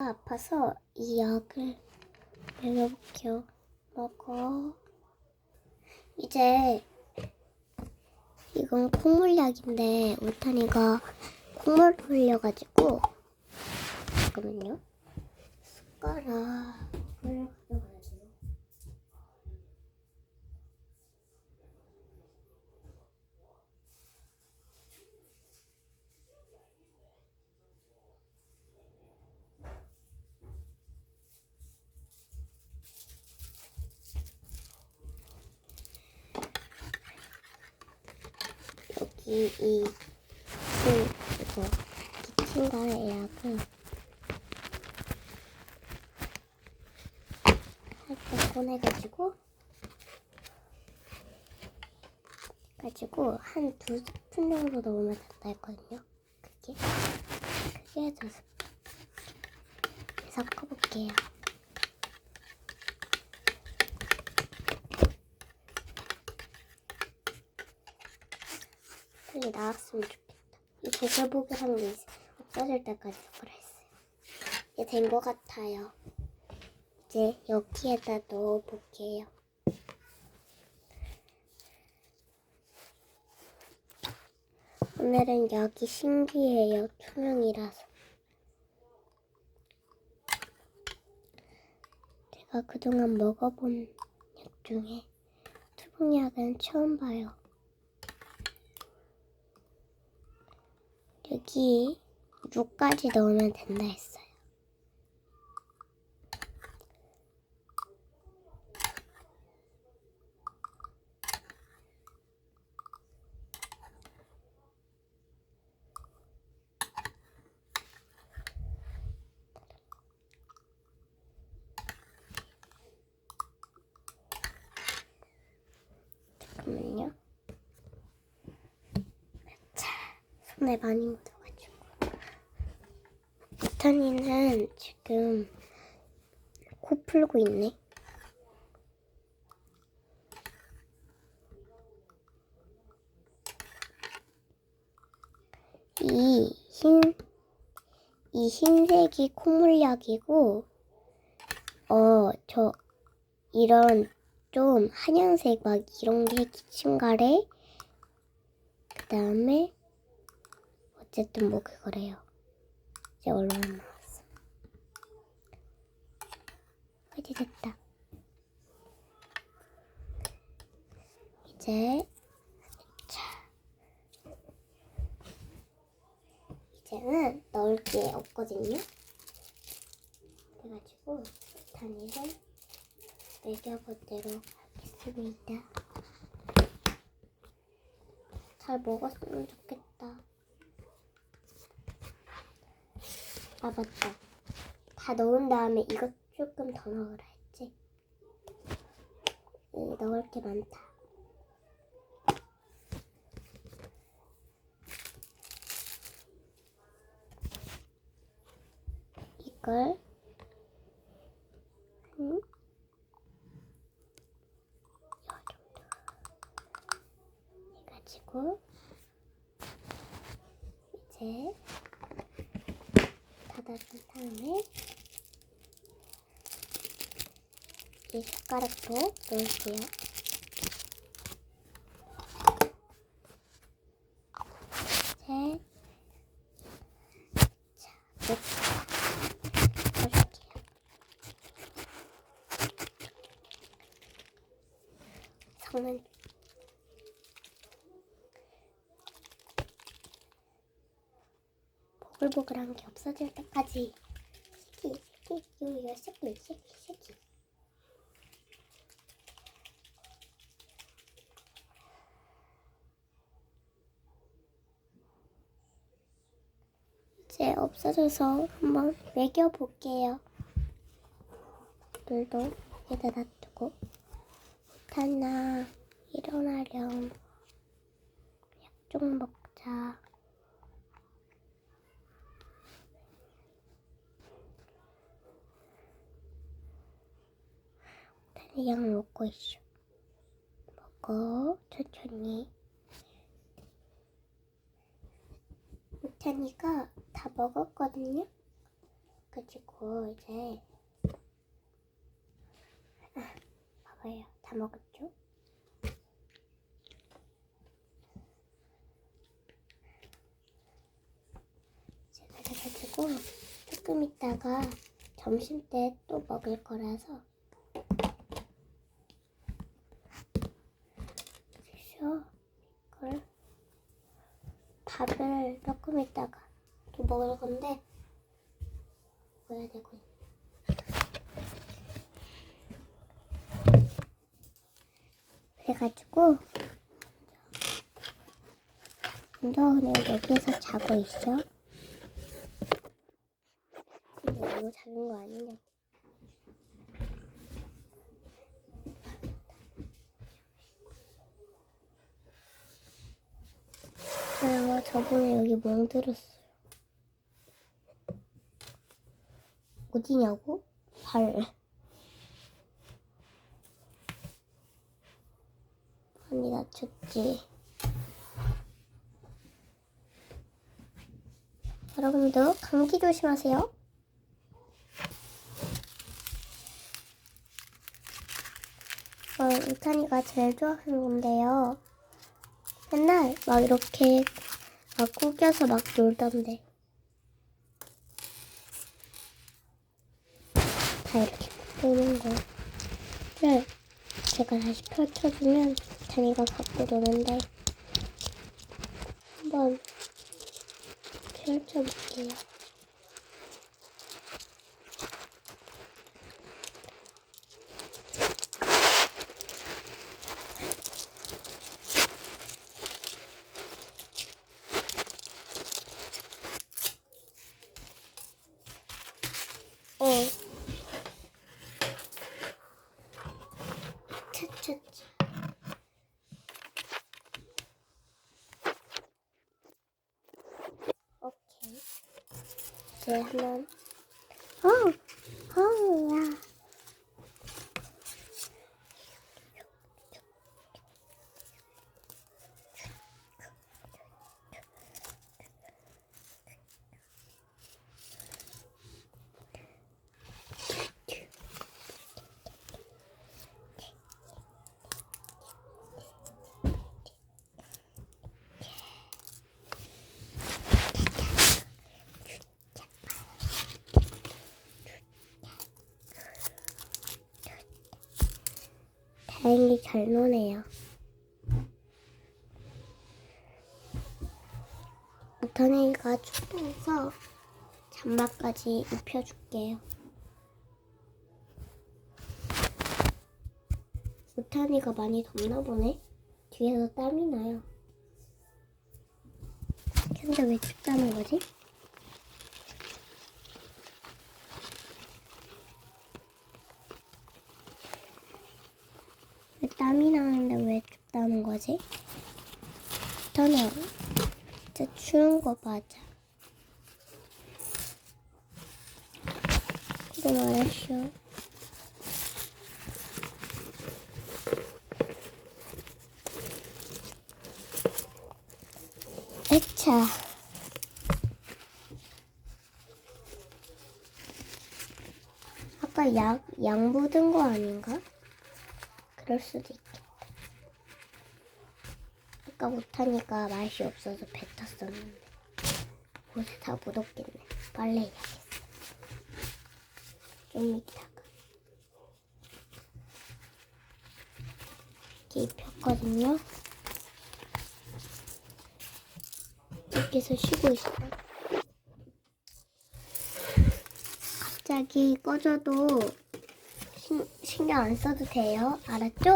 아파서 이 약을 먹여볼게요. 먹어. 이제 이건 콧물약인데 울타니가 콧물 흘려가지고 잠깐만요. 숟가락을 가져가야죠. 여기 이 그, 이거 기침가의 약을 살짝 꺼내가지고 가지고 한 두 스푼 정도 넣으면 된다 했거든요. 그게 그게 두 스푼. 섞어볼게요. 빨리 나왔으면 좋겠다. 이 보글보글한 게 있- 없어질 때까지 했어요. 이제 된 것 같아요. 이제 여기에다 넣어볼게요. 오늘은 약이 신기해요. 투명이라서. 제가 그동안 먹어본 약 중에 투명약은 처음 봐요. 여기 6까지 넣으면 된다 했어요. 잠깐만요. 자, 손에 많이 묻어가지고. 부탄이는 지금 코 풀고 있네. 이 흰, 이 흰색이 콧물약이고, 어, 저, 이런 좀 한양색 막 이런 게 기침가래. 그 다음에, 어쨌든 뭐 그거래요. 이제 얼른 나왔어. 이제 됐다. 이제 자 이제는 넣을 게 없거든요. 그래가지고 단위를 매겨보도록 하겠습니다. 잘 먹었으면 좋겠다. 아 맞다. 다 넣은 다음에 이것 조금 더 넣으라 했지. 이 넣을 게 많다. 이걸 정도 해가지고 이제 닫아준 다음에 이 숟가락도 넣을게요. 이제 자, 넣- 넣어줄게요. 성은 보글보글한 게 없어질 때까지. 새끼 새끼 요요 새끼 새끼 새끼 이제 없어져서 한번 먹여볼게요. 물도 여기다 놔두고. 못하나 일어나렴. 약 좀 먹자 약 먹고 있어. 먹어, 천천히. 우찬이가 다 먹었거든요. 그래가지고 이제 아, 봐봐요. 다 먹었죠? 제가 그래가지고 조금 있다가 점심 때 또 먹을 거라서 그래서 이걸 밥을 조금 있다가 또 먹을 건데 먹어야 되고. 그래가지고 먼저 그냥 여기에서 자고 있어. 근데 너무 작은 거 아니냐 저 저번에 여기 멍들었어요. 어디냐고? 발. 많이 다쳤지. 여러분도 감기 조심하세요. 어, 우탄이가 제일 좋아하는 건데요. 맨날 막 이렇게 막 꾸겨서 막 놀던데. 다 이렇게 꾸는 거. 를 제가 다시 펼쳐주면 자기가 갖고 노는데 한번 펼쳐볼게요. 어. 차차차. 오케이. 이제 한번. 어, 어, 야. 다행히 잘 노네요. 우탄이가 춥다해서 잠바까지 입혀줄게요. 우탄이가 많이 덥나 보네. 뒤에서 땀이 나요. 근데 왜 춥다는 거지? 땀이 나는데 왜 춥다는 거지? 저는 진짜 추운 거 맞아. 이거 말했어. 에차. 아까 약, 약 묻은 거 아닌가? 그럴 수도 있겠다. 아까 못하니까 맛이 없어서 뱉었었는데 옷에 다 묻었겠네. 빨래 해야겠어. 좀 이따가 이렇게 입혔거든요. 여기서 쉬고 있어. 갑자기 꺼져도 신, 신경 안 써도 돼요. 알았죠?